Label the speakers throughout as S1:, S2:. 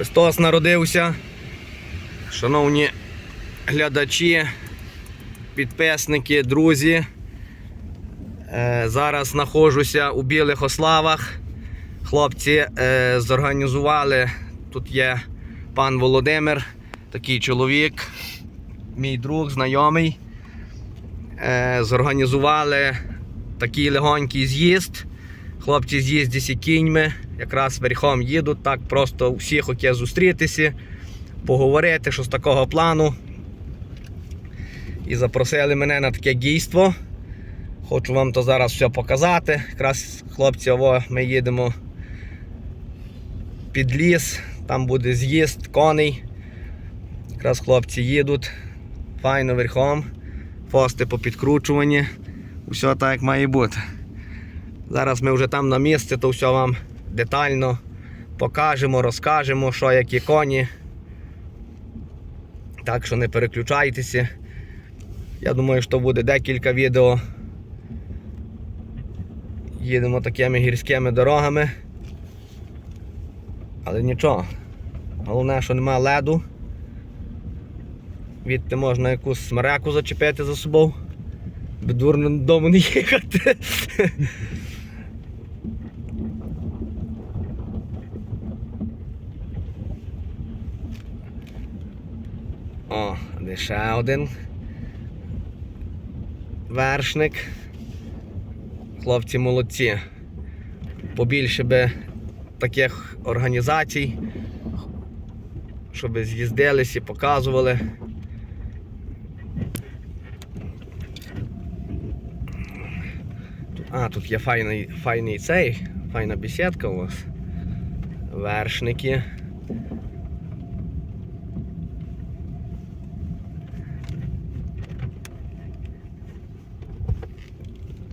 S1: Христос народився. Шановні глядачі, підписники, друзі. Е, Зараз знаходжуся у Білих Ославах. Хлопці е, зорганізували. Тут є пан Володимир, такий чоловік, мій друг, знайомий. Е, Зорганізували такий легонький з'їзд. Хлопці з'їздять зі кіньми, якраз верхом їдуть, так просто всі хотять зустрітися, поговорити, що з такого плану. І запросили мене на таке дійство. Хочу вам то зараз все показати. Якраз хлопці, ово, ми їдемо під ліс, там буде з'їзд коней. Якраз хлопці їдуть файно верхом, фости попідкручувані. Все так як має бути. Зараз ми вже там на місці, то все вам детально покажемо, розкажемо, що які коні. Так що не переключайтеся. Я думаю, що буде декілька відео. Їдемо такими гірськими дорогами. Але нічого. Головне, що немає леду. Відти можна якусь смереку зачепити за собою. Би дурно додому не їхати. О, де ще один вершник. Хлопці молодці. Побільше би таких організацій, щоб з'їздились і показували. А, тут є файний, файний цей, файна бесідка у вас. Вершники.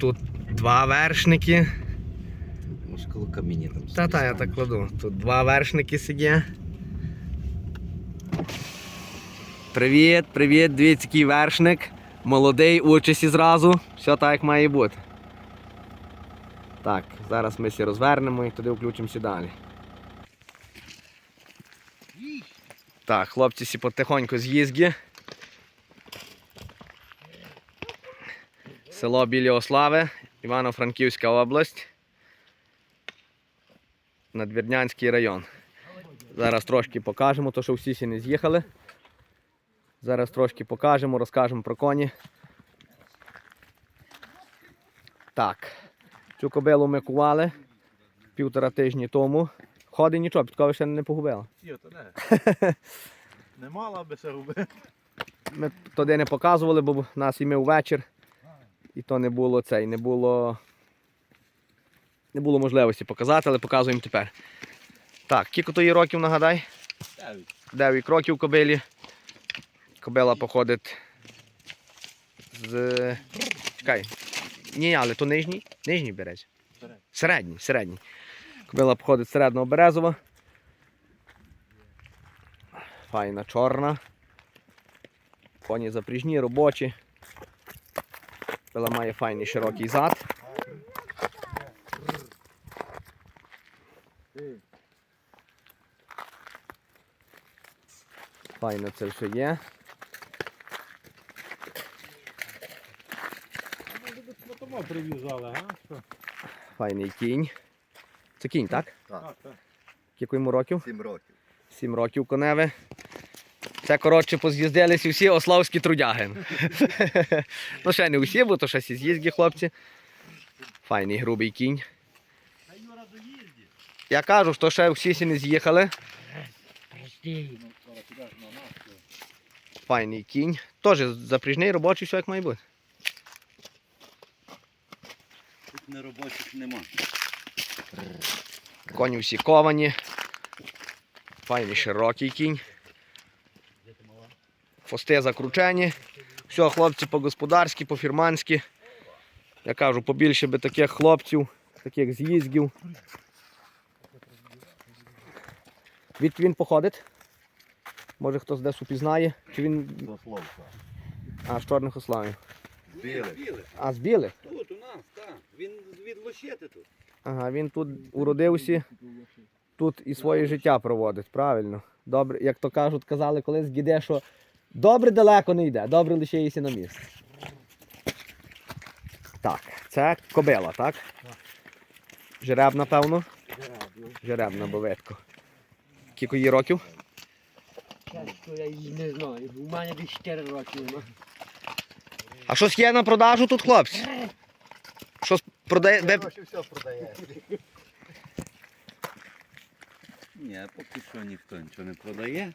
S1: Тут два вершники.
S2: Може, коло каміння там.
S1: Та та я так кладу. Тут два вершники сидять. Привіт, привіт, дивіться, який вершник. Молодий, участі зразу. Все так як має бути. Так, зараз ми всі розвернемо і туди включимося далі. Так, хлопці всі потихоньку з'їзді. Село Білі Ослави, Івано-Франківська область. Надвірнянський район. Зараз трошки покажемо, то що всі ще не з'їхали. Зараз трошки покажемо, розкажемо про коні. Так. Цю кобилу ми кували півтора тижні тому. Ходи нічого, підкови ще не погубила.
S3: Ні, то не. Не мала би ще робити.
S1: Ми туди не показували, бо нас і ми ввечір. І то не було цей, не було. Не було можливості показати, але показуємо тепер. Так, кілько то є років нагадай? 9 років кобилі. Кобила походить з. Чекай. Ні, але то нижній. Нижній березь.
S3: Середній,
S1: середній. Кобила походить з середнього березова. Файна чорна. Коні запріжні, робочі. Кобила має файний широкий зад. Файно це все є.
S3: Прив'язали?
S1: Файний кінь. Це кінь, так?
S3: Так, так.
S1: Кілько йому років?
S2: Сім років.
S1: Сім років коневе. Це коротше поз'їздилися всі ославські трудяги. ну ще не усі, бо то ще всі з'їзді хлопці. Файний грубий кінь. Я кажу, що ще всі сі не з'їхали. Файний кінь. Теж запріжний робочий, все як має бути.
S2: Тут неробочих нема.
S1: Коні всі ковані. Файний широкий кінь. Фости закручені. Все, хлопці по-господарськи, по-фірманськи. Я кажу, побільше би таких хлопців, таких з'їздів. Від він походить? Може хтось десь упізнає? Чи він. А, з чорних ославів.
S2: Біле.
S1: А, з білих?
S2: Тут у нас, так. Він від лощети тут.
S1: Ага, він тут уродився. тут і своє життя проводить, правильно. Добре, як то кажуть, казали колись діде, що добре далеко не йде, добре лишається на місці. Так, це кобила, так? Жереб, напевно. Жеребна, бо видко. Кілько їй років?
S4: Чесно, я її не знаю. У мене десь 4 роки.
S1: А щось є на продажу тут, хлопці? Щось продає. ви-
S3: все продає.
S2: Ні, поки що ніхто нічого не продає.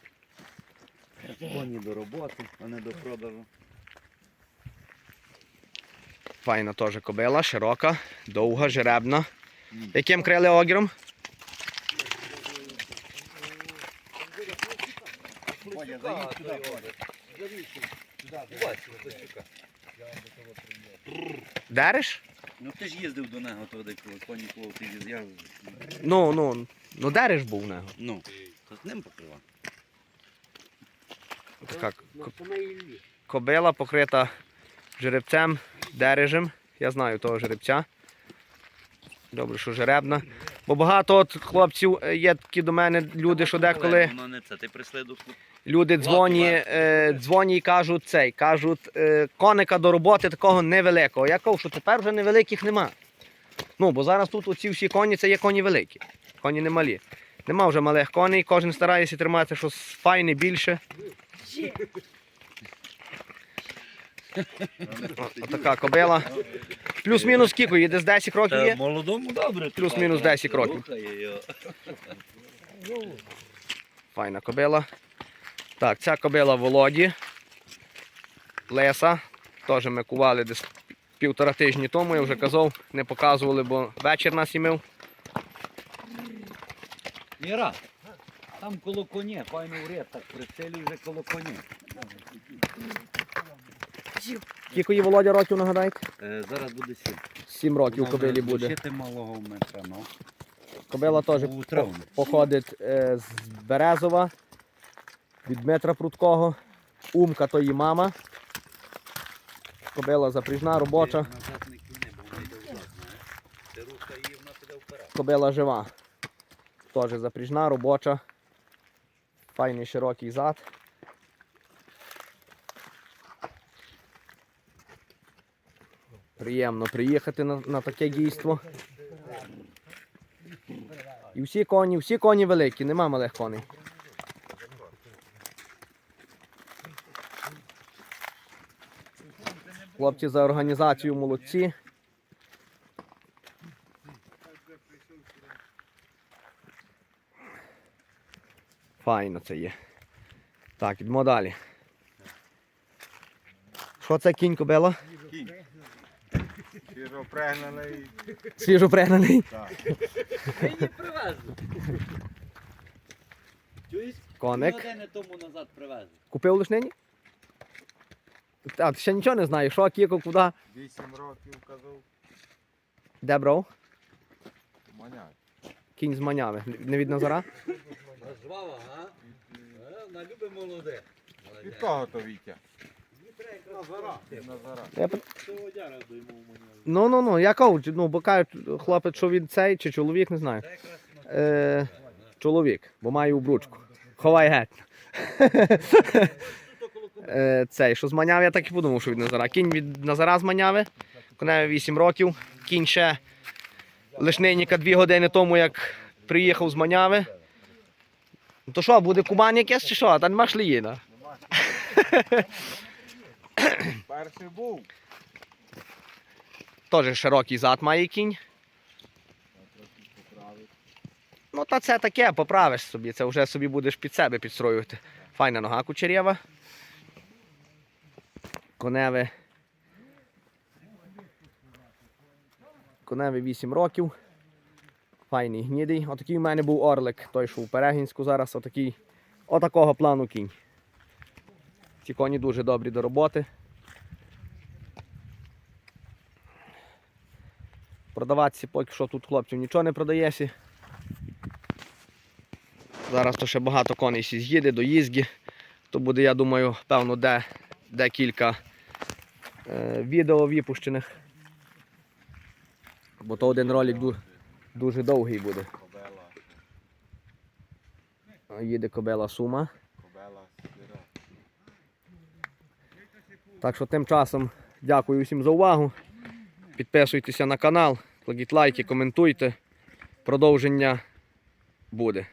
S2: Коні до роботи, а не до продажу.
S1: Файна теж кобила, широка, довга, жеребна. Яким крили огіром?
S2: Заїдь сюди,
S1: Дереш?
S2: Ну ти ж їздив до нього туди, коли коні коло ти я...
S1: Ну, ну, ну дереш був у нього.
S2: Ну, то з ним покривав.
S1: Така кобила покрита жеребцем, дережем. Я знаю того жеребця. Добре, що жеребна. Бо багато от хлопців е, є такі до мене люди, що деколи люди дзвоні, е, дзвоні і кажуть цей, кажуть, е, коника до роботи такого невеликого. Я кажу, що тепер вже невеликих нема. Ну, бо зараз тут оці всі коні це є коні великі, коні не малі. Нема вже малих коней, кожен старається тримати щось файне більше. О, Така кобила. Плюс-мінус скільки, їде з 10 років є?
S2: молодому добре.
S1: Плюс-мінус 10 років. Файна кобила. Так, ця кобила Володі. Леса. Теж ми кували десь півтора тижні тому, я вже казав, не показували, бо вечір нас імив.
S5: Міра, там коло коні, файно уряд, так прицелюй вже коло коні.
S1: Скільки їй Володя років нагадайте?
S2: Е, Зараз буде сім.
S1: Сім років кобилі буде.
S2: Ще малого метра, ну.
S1: Кобила теж
S2: У травні.
S1: походить е, з Березова, від Дмитра Прудкого. Умка то її мама. Кобила запріжна, робоча.
S2: Назад не кине, бо вона йде взад, знаєш. Ти рухай її, вона піде вперед.
S1: Кобила жива. Теж запріжна, робоча. Файний широкий зад. Приємно приїхати на, на таке дійство. І всі коні, всі коні великі, нема малих коней. Хлопці за організацію молодці. Файно це є. Так, йдемо далі. Що це кінь кобила?
S3: Свіжо пригнаний.
S1: Свіжо пригнаний.
S3: Так.
S5: Її привезли. Чуєш?
S1: Коник.
S5: Години тому назад привезли.
S1: Купив лиш нині? А, ти ще нічого не знаєш, що, кіко, куди?
S3: Вісім років казав.
S1: Де брав?
S3: Маняй.
S1: Кінь з манями. Не від Назара?
S5: Жвава, а? Е, На любе молоде.
S3: Від кого то Вітя? Назара. Назара.
S1: Я... Ну, ну, ну, я кажу, ну, бо кажуть, хлопець, що він цей, чи чоловік, не знаю. Е, чоловік, бо має обручку. Ховай геть. е, цей, що з маняви, я так і подумав, що від Назара. Кінь від Назара з маняви, коневі 8 років. Кінь ще лишненька 2 години тому, як приїхав з маняви. Ну, То що, буде кубан якесь чи що? Та нема шліїна.
S3: Перший був.
S1: Теж широкий зад має кінь. Ну, та це таке, поправиш собі, це вже собі будеш під себе підстроювати. Файна нога кучерєва. Коневе. Коневе 8 років. Файний гнідий. Отакий у мене був орлик, той, що у Перегінську зараз, отакий. Отакого плану кінь. Ці коні дуже добрі до роботи. Продаватися поки що тут хлопців нічого не продається. Зараз то ще багато коней з'їде до їзді. То буде, я думаю, певно, де, декілька е, відео випущених. Бо то один ролик ду- дуже довгий буде.
S3: Кобела.
S1: Їде кобела сума. Так що тим часом дякую всім за увагу. Підписуйтеся на канал, кладіть лайки, коментуйте. Продовження буде.